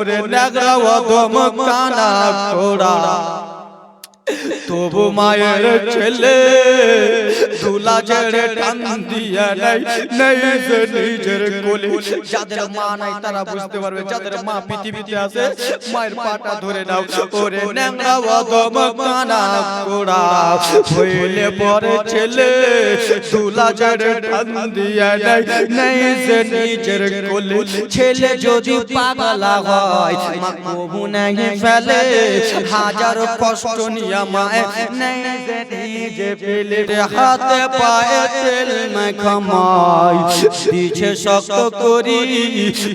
ওরে নাগরা অদম কানা কোড়া তবু মায়ের ছেলে দুলা ছেড়ে টান দিয়া নাই নাই নিজের কোলে যাদের মা নাই তারা বুঝতে পারবে যাদের মা পৃথিবীতে আছে মায়ের পাটা ধরে নাও ওরে ন্যাংরা অদম কানা কোড়া হইলে পরে ছেলে দুলা ছেড়ে টান দিয়া নাই নাই নিজের কোলে ছেলে যদি পাগলা হয় মা কবু নাই ফেলে হাজারো কষ্ট নিয়া মায় নাই যে নিজে হাতে পায়ে তেল মাখামাই দিছে শক্ত করি,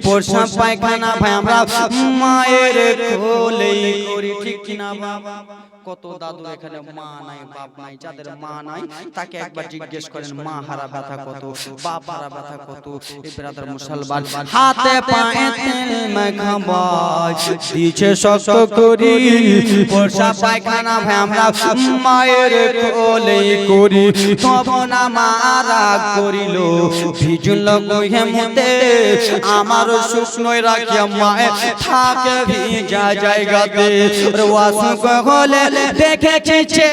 পোষা পায়খানা ভাই, আমরা মায়ের কোলেই করি, ঠিক কিনা বাবা? কত দাদু এখানে মা নাই বাপ নাই যাদের মা নাই তাকে একবার জিজ্ঞেস করেন মা হারা ব্যথা কত? বাপ হারা ব্যথা কত? এই ব্রাদার মুসলমান হাতে পায়ে তেল মাখামাই দিছে শক্ত করি পোষা পায়খানা ভাই আমরা মায়ের কোলে করি তব না মারা করিল ভিজুল কহে মুতে আমার শুকনোয় রাখিয়া মায়ে থাকে ভিজা জায়গাতে ওয়াসু কহলে দেখেছি চে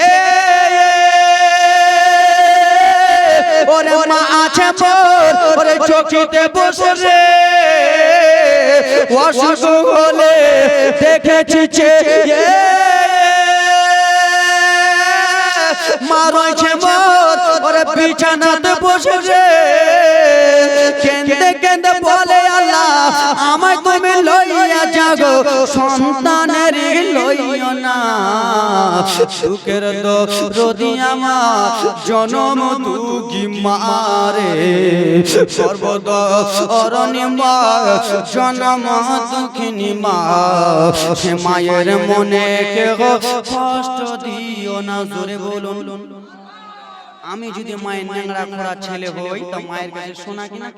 ওরে মা আছে মোর ওরে চকিতে বসে অসুখ হলে দেখেছি চে মা রয়েছে মোর ওরে বিছানাতে বসে কেন্দে কেন্দে বলে আল্লাহ, আমায় তুমি লইয়া জাগো সন্তানের লইও না। সুখের দো রদি আমার জনম দুগি মারে সর্বদ জনম দুঃখিনী মা মায়ের মনে কে কষ্ট দিও না, জোরে বলুন। আমি যদি মায়ের ন্যাংরা খোড়া ছেলে হই তো মায়ের কাছে শোনা কিনা?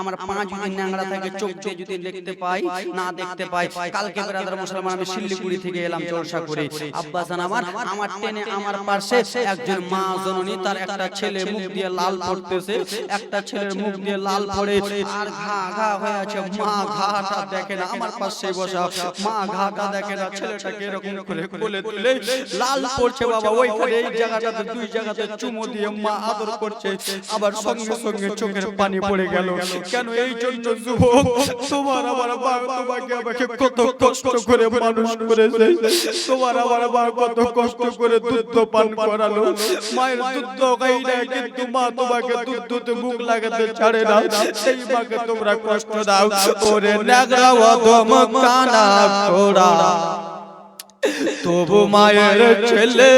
আমার পা যদি ন্যাংরা থাকে চোখ দিয়ে যদি দেখতে পাই না দেখতে পাই। কালকে ব্রাদার মুসলমান আমি শিলিগুড়ি থেকে এলাম জলসা করে। আব্বাসান আমার আমার টেনে আমার পাশে একজন মা জননী তার একটা ছেলে মুখ দিয়ে লাল পড়তেছে একটা ছেলের মুখ দিয়ে লাল পড়ে আর ঘা ঘা হয়ে আছে মা ঘাটা দেখে না আমার পাশে বসা মা ঘাটা দেখে না ছেলেটাকে এরকম করে কোলে তুলে লাল পড়ছে বাবা ওইখানে এই জায়গাটাতে দুই জায়গাতে চুমো দিয়ে মা আদর করছে আবার সঙ্গে সঙ্গে চোখের পানি পড়ে গেল। কেন এই জন্য যুবক? তোমার আমার মা তোমাকে আমাকে কত কষ্ট করে মানুষ করেছে। তোমার আমার মা কত কষ্ট করে দুধ পান করালো। মায়ের দুধ খাই না কিন্তু মা তোমাকে দুধতে মুখ লাগাতে ছাড়ে না সেই মাকে তোমরা কষ্ট দাও। ওরে নাগরা অদম কানা কোড়া তবু মায়ের ছেলে।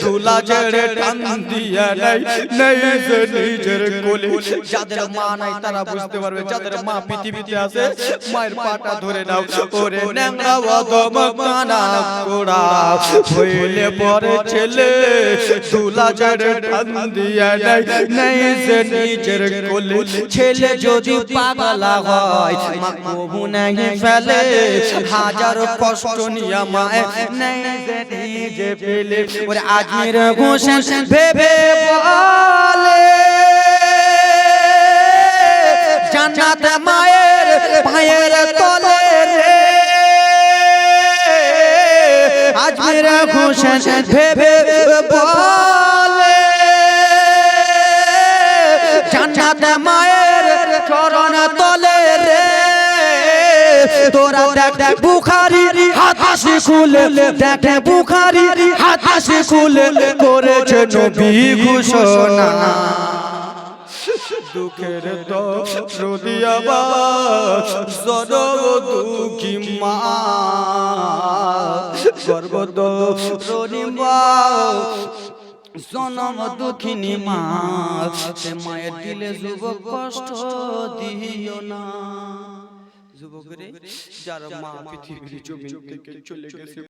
দুলা ছেড়ে টান দিয়া নাই নাই যে নিজের কোলে। যাদের মা নাই, তারা বুঝতে পারবে, যাদের মা পৃথিবীতে আছে, মায়ের পাটা ধরে নাও। ওরে ন্যাংরা অদম কানা কোড়া, হইলে পরে ছেলে দুলা ছেড়ে টান দিয়া নাই নাই যে নিজের কোলে। ছেলে যদি পাগলা হয়, মা কবু নাই ফেলে, হাজারো কষ্ট নিয়া মায় নাই যে নিজে পেলে। ওরে আজমির হোসেন ভেবে বলে। জান্নাত মায়ের পায়ের তলে রে। আজমির হোসেন ভেবে বলে। জান্নাত মায়ের চরণ তলে রে। তোরা দেখ বুখারি হাদিস খুলে দেখে বুখারি হাদিস খুলে করেছে নবী ঘোষণা। দুঃখের তো রুদিয়াবা সদব দুঃখী মা। গর্বদ রনিমা জনম দুঃখিনী মা। সে মায়ের দিলে যুবক কষ্ট দিও না। যুবকরে যার মা পৃথিবীর জমিন থেকে চলে গেছে।